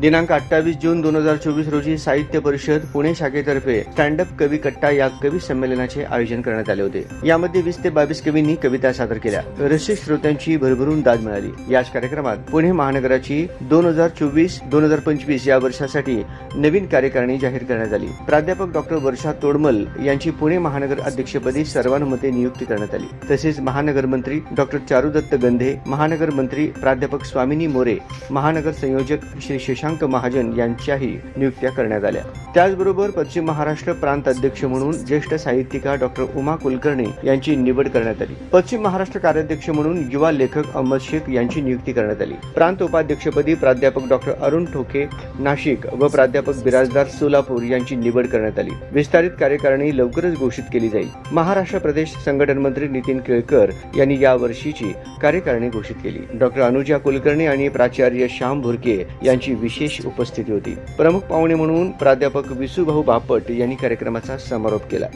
दिनांक अठ्ठावीस जून दोन हजार चोवीस रोजी साहित्य परिषद पुणे शाखेतर्फे स्टँडअप कवी कट्टा या कवी संमेलनाचे आयोजन करण्यात आले होते. यामध्ये वीस ते बावीस कवींनी कविता सादर केल्या. रसिक श्रोत्यांची भरभरून दाद मिळाली. याच कार्यक्रमात पुणे महानगराची दोन हजार चोवीस दोन हजार पंचवीस या वर्षासाठी नवीन कार्यकारिणी जाहीर करण्यात आली. प्राध्यापक डॉक्टर वर्षा तोडमल यांची पुणे महानगर अध्यक्षपदी सर्वानुमते नियुक्ती करण्यात आली. तसेच महानगर मंत्री डॉक्टर चारुदत्त गंधे महानगर मंत्री प्राध्यापक स्वामिनी मोरे महानगर संयोजक श्री शशांक शशांक महाजन यांच्याही नियुक्त्या करण्यात आल्या. त्याचबरोबर पश्चिम महाराष्ट्र प्रांत अध्यक्ष म्हणून ज्येष्ठ साहित्यिका डॉक्टर उमा कुलकर्णी यांची निवड करण्यात आली. पश्चिम महाराष्ट्र कार्याध्यक्ष म्हणून युवा लेखक अहमद शेख यांची नियुक्ती करण्यात आली. प्रांत उपाध्यक्षपदी प्राध्यापक डॉक्टर अरुण ठोके नाशिक व प्राध्यापक बिराजदार सोलापूर यांची निवड करण्यात आली. विस्तारित कार्यकारिणी लवकरच घोषित केली जाईल. महाराष्ट्र प्रदेश संघटन मंत्री नितीन केळकर यांनी या वर्षीची कार्यकारिणी घोषित केली. डॉक्टर अनुजा कुलकर्णी आणि प्राचार्य श्याम भुरके यांची विशेष विशेष उपस्थिती होती. प्रमुख पाहुणे म्हणून प्राध्यापक विसुभाऊ बापट यांनी कार्यक्रमाचा समारोप केला.